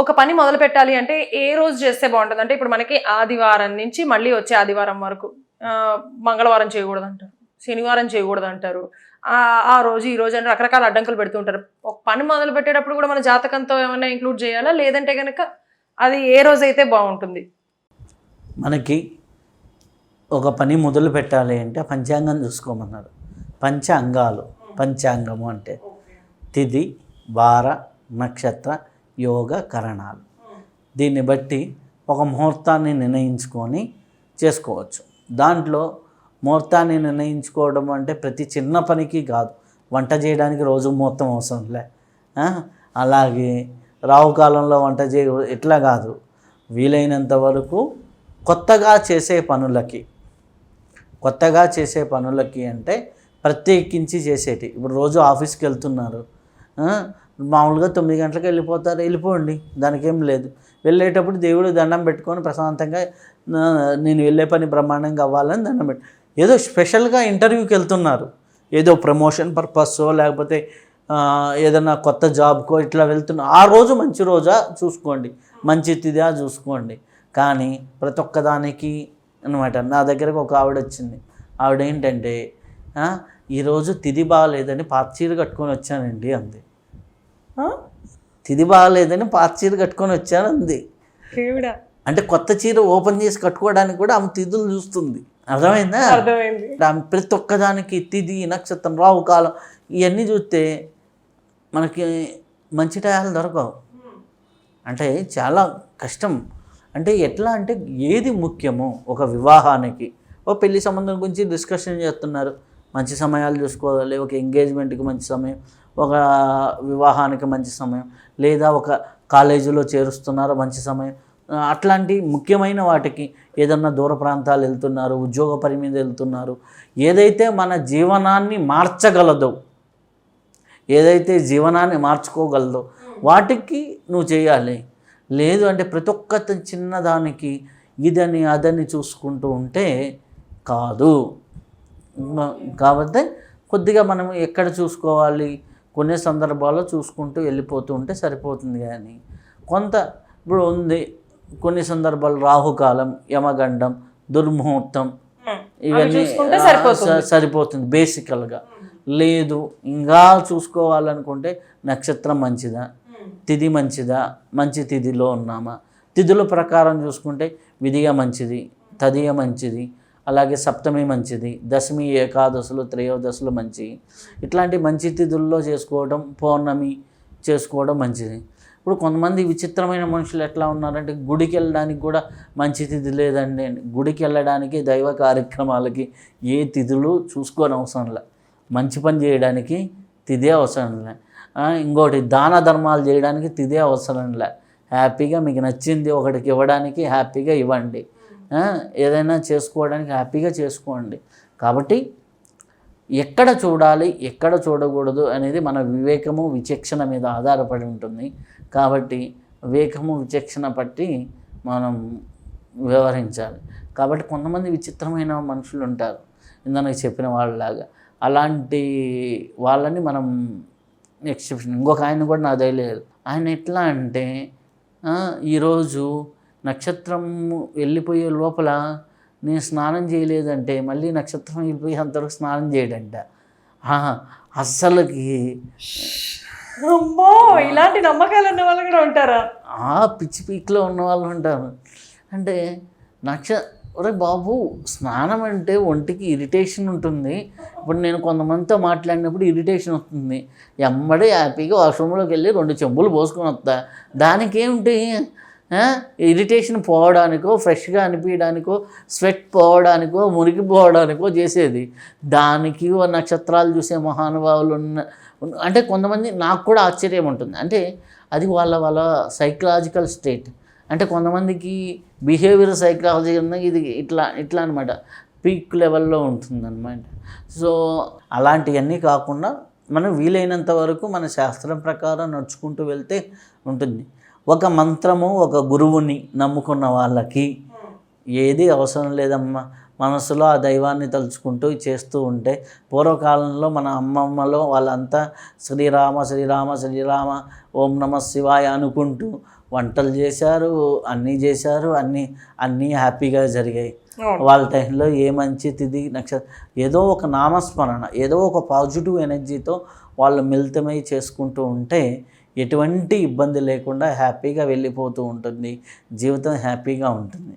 ఒక పని మొదలు పెట్టాలి అంటే ఏ రోజు చేస్తే బాగుంటుంది? అంటే ఇప్పుడు మనకి ఆదివారం నుంచి మళ్ళీ వచ్చే ఆదివారం వరకు మంగళవారం చేయకూడదు అంటారు శనివారం చేయకూడదు అంటారు ఆ రోజు ఈ రోజు అని రకరకాల అడ్డంకులు పెడుతూ ఉంటారు. ఒక పని మొదలు పెట్టేటప్పుడు కూడా మన జాతకంతో ఏమైనా ఇంక్లూడ్ చేయాలా? లేదంటే కనుక అది ఏ రోజు అయితే బాగుంటుంది? మనకి ఒక పని మొదలు పెట్టాలి అంటే పంచాంగం చూసుకోమన్నారు. పంచ అంగాలు పంచాంగము అంటే తిథి వార నక్షత్ర యోగ కరణాలు దీన్ని బట్టి ఒక ముహూర్తాన్ని నిర్ణయించుకొని చేసుకోవచ్చు. దాంట్లో ముహూర్తాన్ని నిర్ణయించుకోవడం అంటే ప్రతి చిన్న పనికి కాదు. వంట చేయడానికి రోజు ముహూర్తం అవసరంలే. అలాగే రావు కాలంలో వంట చేయ ఎట్లా కాదు. వీలైనంత వరకు కొత్తగా చేసే పనులకి కొత్తగా చేసే పనులకి అంటే ప్రత్యేకించి చేసేటి. ఇప్పుడు రోజు ఆఫీస్కి వెళ్తున్నారు. మామూలుగా తొమ్మిది గంటలకు వెళ్ళిపోతారు వెళ్ళిపోండి. దానికేం లేదు. వెళ్ళేటప్పుడు దేవుడు దండం పెట్టుకొని ప్రశాంతంగా నేను వెళ్ళే పని బ్రహ్మాండంగా అవ్వాలని దండం పెట్టు. ఏదో స్పెషల్గా ఇంటర్వ్యూకి వెళ్తున్నారు. ఏదో ప్రమోషన్ పర్పస్సో లేకపోతే ఏదన్నా ఏదైనా కొత్త జాబ్కో ఇట్లా వెళ్తున్నా ఆ రోజు మంచి రోజా చూసుకోండి. మంచి తిదా చూసుకోండి. కానీ ప్రతి ఒక్కదానికి అనమాట నా దగ్గరకు ఒక ఆవిడ వచ్చింది. ఆవిడ ఏంటంటే ఈరోజు తిది బాగాలేదని పాత చీర కట్టుకొని వచ్చానండి అంది. తిది బాగాలేదని పాత చీర కట్టుకొని వచ్చాను అంది. అంటే కొత్త చీర ఓపెన్ చేసి కట్టుకోవడానికి కూడా ఆమె తిథులు చూస్తుంది. అర్థమైందా? అర్థమైంది. ఆమె ప్రతి ఒక్కదానికి తిథి నక్షత్రం రావు కాలం ఇవన్నీ చూస్తే మనకి మంచి టయాలు దొరకవు. అంటే చాలా కష్టం. అంటే ఎట్లా అంటే ఏది ముఖ్యమో ఒక వివాహానికి ఓ పెళ్ళి సంబంధం గురించి డిస్కషన్ చేస్తున్నారు. మంచి సమయాలు చూసుకోవాలి ఒక ఎంగేజ్మెంట్కి మంచి సమయం ఒక వివాహానికి మంచి సమయం లేదా ఒక కాలేజీలో చేరుస్తున్నారు మంచి సమయం. అట్లాంటి ముఖ్యమైన వాటికి ఏదన్నా దూర ప్రాంతాలు వెళ్తున్నారు ఉద్యోగ పని మీద వెళ్తున్నారు ఏదైతే మన జీవనాన్ని మార్చగలదో ఏదైతే జీవనాన్ని మార్చుకోగలదో వాటికి నువ్వు చేయాలి. లేదు అంటే ప్రతి ఒక్క చిన్నదానికి ఇదని అదని చూసుకుంటూ ఉంటే కాదు. కాబట్టి కొద్దిగా మనం ఎక్కడ చూసుకోవాలి? కొన్ని సందర్భాల్లో చూసుకుంటూ వెళ్ళిపోతూ ఉంటే సరిపోతుంది కానీ కొంత ఇప్పుడు ఉంది. కొన్ని సందర్భాలు రాహుకాలం యమగండం దుర్ముహూర్తం ఇవన్నీ సరిపోతుంది. బేసికల్గా. లేదు ఇంకా చూసుకోవాలనుకుంటే నక్షత్రం మంచిదా? తిథి మంచిదా? మంచి తిథిలో ఉన్నామా? తిథుల ప్రకారం చూసుకుంటే విధిగా మంచిది తదియ మంచిది అలాగే సప్తమి మంచిది దశమి ఏకాదశులు త్రయోదశులు మంచివి ఇట్లాంటి మంచి తిథుల్లో చేసుకోవడం పౌర్ణమి చేసుకోవడం మంచిది. ఇప్పుడు కొంతమంది విచిత్రమైన మనుషులు ఎట్లా ఉన్నారంటే గుడికి వెళ్ళడానికి కూడా మంచి తిథి లేదండి. గుడికి వెళ్ళడానికి దైవ కార్యక్రమాలకి ఏ తిథులు చూసుకోని అవసరం లే. మంచి పని చేయడానికి తిదే అవసరం లే. ఇంకోటి దాన ధర్మాలు చేయడానికి తిదే అవసరం లే. హ్యాపీగా మీకు నచ్చింది ఒకటికి ఇవ్వడానికి హ్యాపీగా ఇవ్వండి. ఏదైనా చేసుకోవడానికి హ్యాపీగా చేసుకోండి. కాబట్టి ఎక్కడ చూడాలి ఎక్కడ చూడకూడదు అనేది మన వివేకము విచక్షణ మీద ఆధారపడి ఉంటుంది. కాబట్టి వివేకము విచక్షణ పట్టి మనం వ్యవహరించాలి. కాబట్టి కొంతమంది విచిత్రమైన మనుషులు ఉంటారు ఇందాక చెప్పిన వాళ్ళలాగా. అలాంటి వాళ్ళని మనం ఎక్సెప్షన్ ఇంకొక ఆయన కూడా నా తెలియదు ఆయన ఎట్లా అంటే ఈరోజు నక్షత్రం వెళ్ళిపోయే లోపల నేను స్నానం చేయలేదంటే మళ్ళీ నక్షత్రం వెళ్ళిపోయి అంతవరకు స్నానం చేయడంట. అస్సలకి. అమ్మో ఇలాంటి నమ్మకాలు ఉన్న వాళ్ళు కూడా ఉంటారా? ఆ పిచ్చి పీక్లో ఉన్న వాళ్ళు ఉంటారు. అంటే నక్ష ఒరే బాబు స్నానం అంటే ఒంటికి ఇరిటేషన్ ఉంటుంది. ఇప్పుడు నేను కొంతమందితో మాట్లాడినప్పుడు ఇరిటేషన్ వస్తుంది. ఎమ్మడే హ్యాపీగా వాష్రూమ్లోకి వెళ్ళి రెండు చెంబులు పోసుకొని వస్తా. దానికేమిటి? ఇరిటేషన్ పోవడానికో ఫ్రెష్గా అనిపించడానికో స్వెట్ పోవడానికో మురిగిపోవడానికో చేసేది. దానికి నక్షత్రాలు చూసే మహానుభావులు ఉన్న అంటే కొంతమంది నాకు కూడా ఆశ్చర్యం ఉంటుంది. అంటే అది వాళ్ళ వాళ్ళ సైకలాజికల్ స్టేట్ అంటే కొంతమందికి బిహేవియర్ సైకాలజీ ఉన్న ఇది ఇట్లా ఇట్లా అనమాట పీక్ లెవెల్లో ఉంటుందన్నమాట. సో అలాంటివన్నీ కాకుండా మనం వీలైనంత వరకు మన శాస్త్రం ప్రకారం నడుచుకుంటూ వెళ్తే ఉంటుంది. ఒక మంత్రము ఒక గురువుని నమ్ముకున్న వాళ్ళకి ఏది అవసరం లేదమ్మా మనసులో ఆ దైవాన్ని తలుచుకుంటూ చేస్తూ ఉంటే పూర్వకాలంలో మన అమ్మమ్మలో వాళ్ళంతా శ్రీరామ శ్రీరామ శ్రీరామ ఓం నమ శివాయ అనుకుంటూ వంటలు చేశారు అన్నీ చేశారు అన్నీ అన్నీ హ్యాపీగా జరిగాయి. వాళ్ళ టైంలో ఏ మంచి తిది నక్షత్రం ఏదో ఒక నామస్మరణ ఏదో ఒక పాజిటివ్ ఎనర్జీతో వాళ్ళు మిళితమై చేసుకుంటూ ఉంటే ఎటువంటి ఇబ్బంది లేకుండా హ్యాపీగా వెళ్ళిపోతూ ఉంటుంది. జీవితం హ్యాపీగా ఉంటుంది.